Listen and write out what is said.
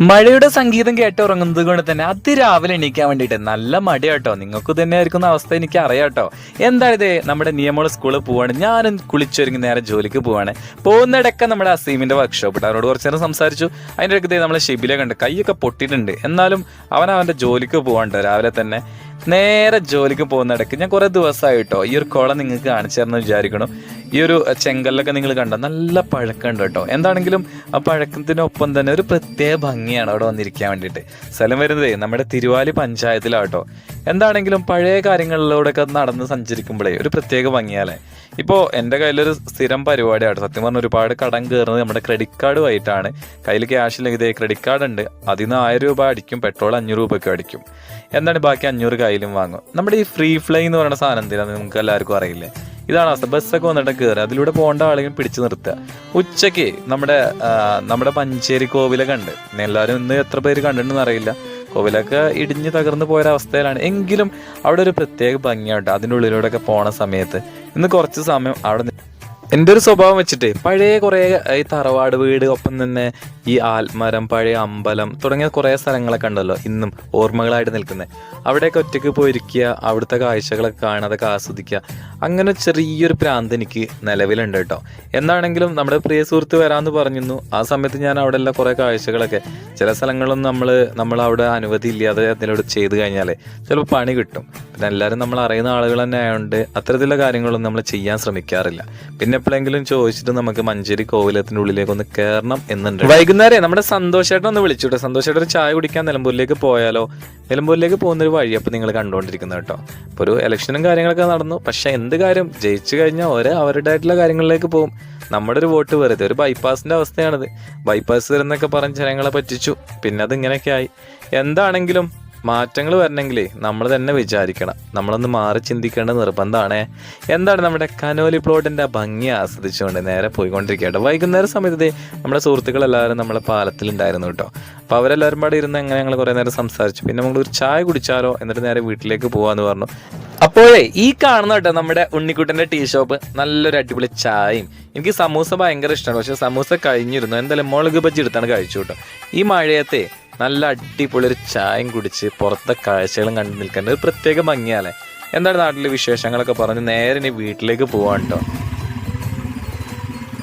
മഴയുടെ സംഗീതം കേട്ട് ഉറങ്ങുന്നത് കൊണ്ട് തന്നെ അതിരാവിലെ എണീക്കാൻ വേണ്ടിയിട്ട് നല്ല മടിയാട്ടോ. നിങ്ങൾക്ക് തന്നെ ആയിരിക്കുന്ന അവസ്ഥ എനിക്ക് അറിയാട്ടോ. എന്താ ഇത് നമ്മുടെ നിയമോള സ്കൂളിൽ പോവാണ്. ഞാനും കുളിച്ചൊരുങ്ങി നേരെ ജോലിക്ക് പോവാണ്. പോകുന്നിടയ്ക്ക് നമ്മുടെ അസീമിന്റെ വർക്ക്ഷോപ്പ് അവരോട് കുറച്ച് നേരം സംസാരിച്ചു. അതിന്റെ ഇടയ്ക്ക് നമ്മളെ ഷിബിലെ കണ്ട് കൈയൊക്കെ പൊട്ടിയിട്ടുണ്ട്. എന്നാലും അവൻ അവന്റെ ജോലിക്ക് പോവാണ്ട് രാവിലെ തന്നെ. നേരെ ജോലിക്ക് പോകുന്നിടയ്ക്ക് ഞാൻ കുറേ ദിവസമായിട്ടോ ഈ ഒരു കോളം നിങ്ങൾക്ക് കാണിച്ചു തരണം വിചാരിക്കണം ഈ ഒരു ചെങ്കല്ലൊക്കെ നിങ്ങൾ കണ്ട നല്ല പഴക്കമുണ്ട് കേട്ടോ. എന്താണെങ്കിലും ആ പഴക്കത്തിനൊപ്പം തന്നെ ഒരു പ്രത്യേക ഭംഗിയാണ് അവിടെ വന്നിരിക്കാൻ വേണ്ടിയിട്ട്. സ്ഥലം വരുന്നത് നമ്മുടെ തിരുവാലി പഞ്ചായത്തിലാട്ടോ എന്താണെങ്കിലും പഴയ കാര്യങ്ങളിലൂടെയൊക്കെ നടന്ന് സഞ്ചരിക്കുമ്പോഴേ ഒരു പ്രത്യേക ഭംഗിയാലേ ഇപ്പോൾ എന്റെ കയ്യിലൊരു സ്ഥിരം പരിപാടിയാണ് സത്യം പറഞ്ഞാൽ ഒരുപാട് കടം കയറുന്നത് നമ്മുടെ ക്രെഡിറ്റ് കാർഡുമായിട്ടാണ് കയ്യിൽ ക്യാഷ് ഇല്ലെങ്കിൽ ഇതേ ക്രെഡിറ്റ് കാർഡ് ഉണ്ട്. അതിൽ നിന്ന് ആയിരം രൂപ അടിക്കും പെട്രോൾ അഞ്ഞൂറ് രൂപയ്ക്ക് അടിക്കും. എന്താണ് ബാക്കി അഞ്ഞൂറ് കയ്യിലും വാങ്ങും നമ്മുടെ ഈ ഫ്രീ ഫ്ലൈ എന്ന് പറയുന്ന സാധനം എന്തിനാണ് നിങ്ങൾക്ക് എല്ലാവർക്കും അറിയില്ലേ? ഇതാണ് അവസ്ഥ. ബസ്സൊക്കെ വന്നിട്ട് കയറുക അതിലൂടെ പോകേണ്ട ആളുകൾ പിടിച്ചു നിർത്തുക. ഉച്ചയ്ക്ക് നമ്മുടെ നമ്മുടെ പഞ്ചേരി കോവിലൊക്കെ ഉണ്ട് എല്ലാവരും ഇന്ന് എത്ര പേര് കണ്ടിട്ടുണ്ടെന്ന് അറിയില്ല. കോവിലൊക്കെ ഇടിഞ്ഞ് തകർന്നു പോയ അവസ്ഥയിലാണ് എങ്കിലും അവിടെ ഒരു പ്രത്യേക ഭംഗിയാട്ടോ. അതിന്റെ ഉള്ളിലൂടെയൊക്കെ പോണ സമയത്ത്. ഇന്ന് കുറച്ച് സമയം അവിടെ എന്റെ ഒരു സ്വഭാവം വെച്ചിട്ട് പഴയ കുറേ ഈ തറവാട് വീട് ഒപ്പം തന്നെ ഈ ആൽമരം പഴയ അമ്പലം തുടങ്ങിയ കുറേ സ്ഥലങ്ങളൊക്കെ ഉണ്ടല്ലോ ഇന്നും ഓർമ്മകളായിട്ട് നിൽക്കുന്നത് അവിടെയൊക്കെ ഒറ്റയ്ക്ക് പോയിരിക്കുക അവിടുത്തെ കാഴ്ചകളൊക്കെ കാണുക അതൊക്കെ ആസ്വദിക്കുക അങ്ങനെ ചെറിയൊരു പ്രാന്ത് എനിക്ക് നിലവിലുണ്ട് കേട്ടോ. എന്താണെങ്കിലും നമ്മുടെ പ്രിയ സുഹൃത്ത് വരാമെന്ന് പറഞ്ഞിരുന്നു. ആ സമയത്ത് ഞാൻ അവിടെ എല്ലാം കുറേ കാഴ്ചകളൊക്കെ ചില സ്ഥലങ്ങളൊന്നും നമ്മൾ നമ്മൾ അവിടെ അനുമതി ഇല്ലാതെ അതിലൂടെ ചെയ്ത് കഴിഞ്ഞാൽ ചിലപ്പോൾ പണി കിട്ടും. പിന്നെ എല്ലാവരും നമ്മൾ അറിയുന്ന ആളുകൾ തന്നെ ആയതുകൊണ്ട് അത്തരത്തിലുള്ള കാര്യങ്ങളൊന്നും നമ്മൾ ചെയ്യാൻ ശ്രമിക്കാറില്ല. പിന്നെ എപ്പോഴെങ്കിലും ചോദിച്ചിട്ട് നമുക്ക് മഞ്ചേരി കോവിലത്തിന്റെ ഉള്ളിലേക്ക് ഒന്ന് കയറണം എന്നുണ്ട്. വൈകുന്നേരം നമ്മുടെ സന്തോഷമായിട്ട് ഒന്ന് വിളിച്ചുട്ടോ സന്തോഷേട്ടൻ ഒരു ചായ കുടിക്കാൻ നിലമ്പൂരിലേക്ക് പോയാലോ? നിലമ്പൂരിലേക്ക് പോകുന്ന ഒരു വഴി അപ്പോൾ നിങ്ങൾ കണ്ടുകൊണ്ടിരിക്കുന്നത് കേട്ടോ. അപ്പൊ ഒരു ഇലക്ഷനും കാര്യങ്ങളൊക്കെ നടന്നു. പക്ഷേ എന്ത് കാര്യം? ജയിച്ചു കഴിഞ്ഞാൽ ഓരോ അവരുടേതായിട്ടുള്ള കാര്യങ്ങളിലേക്ക് പോകും. നമ്മുടെ ഒരു വോട്ട് വെറുതെ. ഒരു ബൈപ്പാസിന്റെ അവസ്ഥയാണിത്. ബൈപ്പാസ് വരുന്നൊക്കെ പറഞ്ഞ് ജനങ്ങളെ പറ്റിച്ചു. പിന്നെ അത് ഇങ്ങനെയൊക്കെ ആയി. എന്താണെങ്കിലും മാറ്റങ്ങൾ വരണമെങ്കിലേ നമ്മൾ തന്നെ വിചാരിക്കണം. നമ്മളൊന്ന് മാറി ചിന്തിക്കേണ്ട നിർബന്ധമാണ്. എന്താണ് നമ്മുടെ കനോലി പ്ലോട്ടിന്റെ ആ ഭംഗി ആസ്വദിച്ചുകൊണ്ട് നേരെ പോയിക്കൊണ്ടിരിക്കട്ടെ വൈകുന്നേരം സമയത്ത് നമ്മുടെ സുഹൃത്തുക്കളെല്ലാവരും നമ്മളെ പാലത്തിലുണ്ടായിരുന്നു കേട്ടോ. അപ്പോൾ അവരെല്ലാവരും പാടെ ഇരുന്ന് അങ്ങനെ ഞങ്ങൾ കുറേ നേരം സംസാരിച്ചു. പിന്നെ നമ്മൾ ഒരു ചായ കുടിച്ചാലോ എന്നിട്ട് നേരെ വീട്ടിലേക്ക് പോകാമെന്ന് പറഞ്ഞു. അപ്പോഴേ ഈ കാണുന്ന കേട്ടോ നമ്മുടെ ഉണ്ണിക്കുട്ടന്റെ ടീ ഷോപ്പ് നല്ലൊരു അടിപൊളി ചായയും. എനിക്ക് സമൂസ ഭയങ്കര ഇഷ്ടമാണ്. പക്ഷെ സമൂസ കഴിഞ്ഞിരുന്നു. എന്തായാലും മുളക് ബജ്ജി എടുത്താണ് കഴിച്ചു കേട്ടോ. ഈ മഴയത്തെ നല്ല അടിപൊളി ഒരു ചായയും കുടിച്ച് പുറത്തെ കാഴ്ചകളും കണ്ടു നിൽക്കേണ്ടത് പ്രത്യേക ഭംഗിയാലേ എന്താണ് നാട്ടിലെ വിശേഷങ്ങളൊക്കെ പറഞ്ഞ് നേരെ ഇനി വീട്ടിലേക്ക് പോവാൻ കേട്ടോ